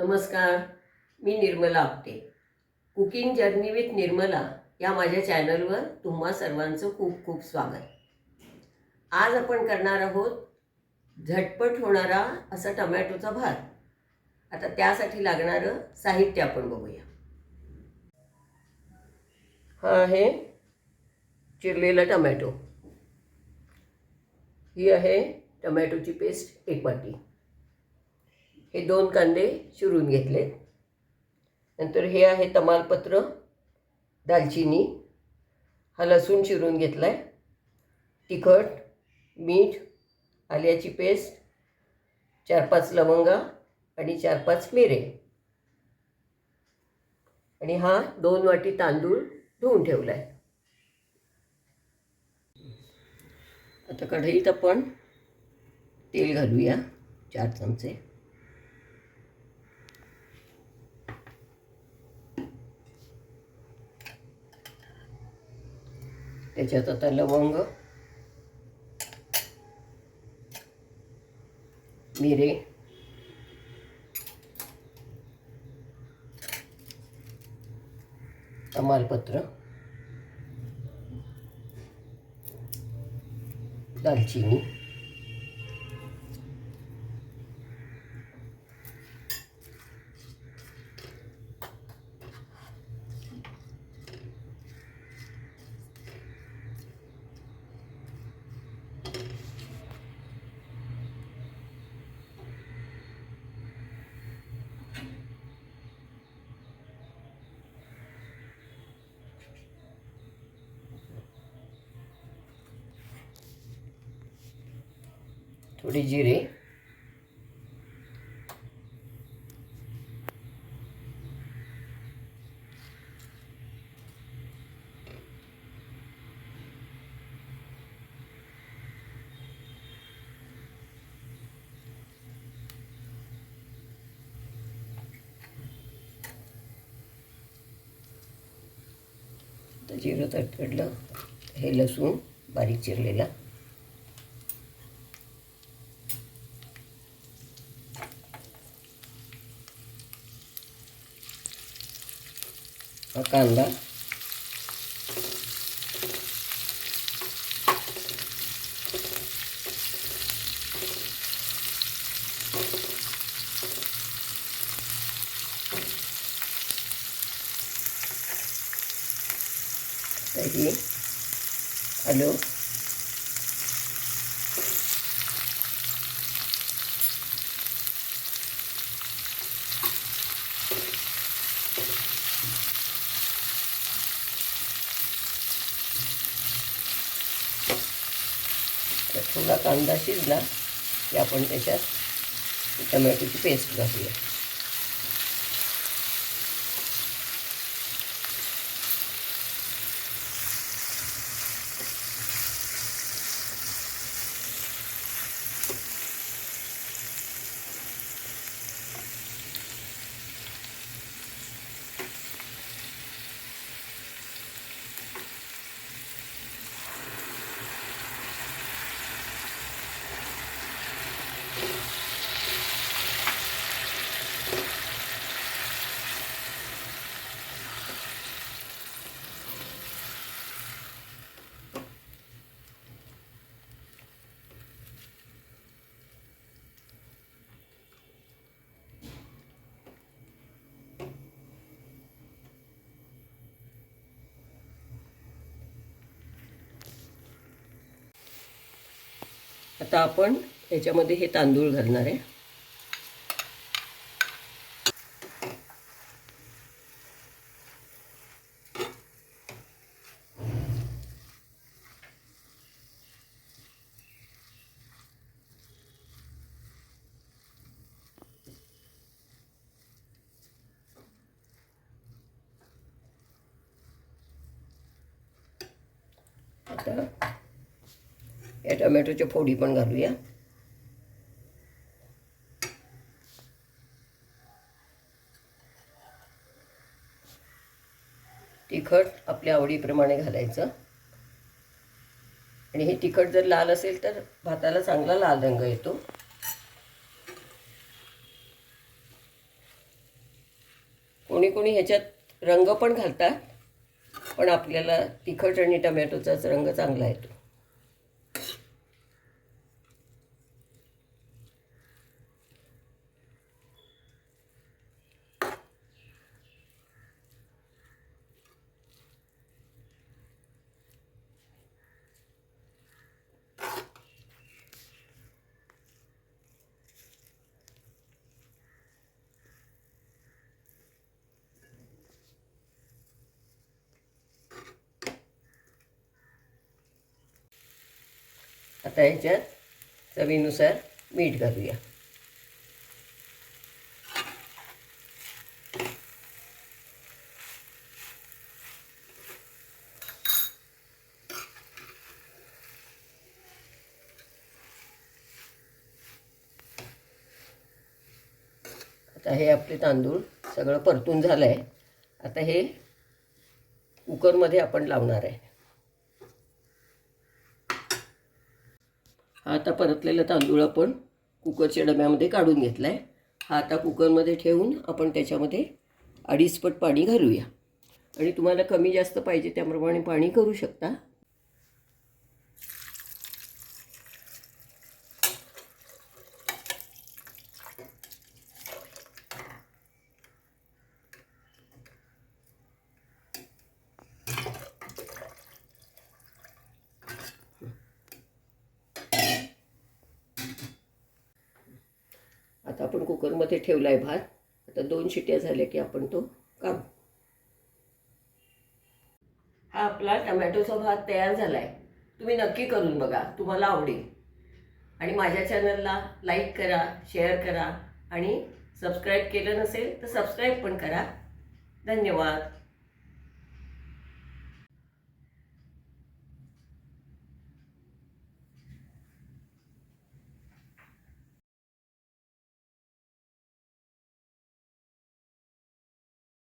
नमस्कार मी Nirmala Apte. Cooking journey with Nirmala या माझ्या चॅनलवर तुम्हा सर्वांचं खूप खूप स्वागत. आज आपण करणार आहोत झटपट होणारा असा टमॅटोचा भात. आता त्यासाठी लागणारं साहित्य आपण बघूया. हा आहे चिरलेला टमॅटो. ही आहे टमॅटोची पेस्ट एक वाटी. हे दोन कांदे चिरून घेतले नंतर हे आहे तमालपत्र दालचिनी. हा लसूण चिरून घेतला आहे तिखट मीठ आल्याची पेस्ट चार पाच लवंगा आणि चार पाच मिरे. आणि हा दोन वाटी तांदूळ धुवून ठेवला आहे आता कढईत आपण तेल घालूया चार चमचे. त्याच्यात आता लवंग मिरे तमालपत्र दालचिनी. थोडी जिरे. तर जिरं तडतडलं हे लसूण बारीक चिरलेला. कांदा दही आलं तर कांदा शिजला की आपण त्याच्यात टमॅटोची पेस्ट घालूया. आता आपण याच्यामध्ये हे तांदूळ घालणार आहे. आता या टोमॅटोच्या फोडी पण घालूया. तिखट आपल्या आवडीप्रमाणे घालायचं. आणि हे तिखट जर लाल असेल तर भाताला चांगला लाल रंग येतो. कोणी कोणी ह्याच्यात रंग पण घालतात पण आपल्याला तिखट आणि टमॅटोचाच रंग चांगला येतो. आता ह्याच्यात चवीनुसार मीठ घालूया. आता हे आपले तांदूळ सगळं परतून झालं आहे आता हे कुकरमध्ये आपण लावणार आहे. हा आता परतलेला तांदूळ आपण कुकरच्या डब्यामध्ये काढून घेतला आहे हा आता कुकरमध्ये ठेवून आपण त्याच्यामध्ये अडीचपट पाणी घालूया. आणि तुम्हाला कमी जास्त पाहिजे त्याप्रमाणे पाणी करू शकता. आता आपण कुकरमध्ये ठेवला आहे भात. आता दोन शिट्या झाल्या की आपण तो काढू. हा आपला टमॅटोचा भात तयार झाला आहे तुम्ही नक्की करून बघा तुम्हाला आवडेल. आणि माझ्या चॅनलला लाईक करा शेअर करा आणि सबस्क्राईब केलं नसेल तर सबस्क्राईब पण करा. धन्यवाद.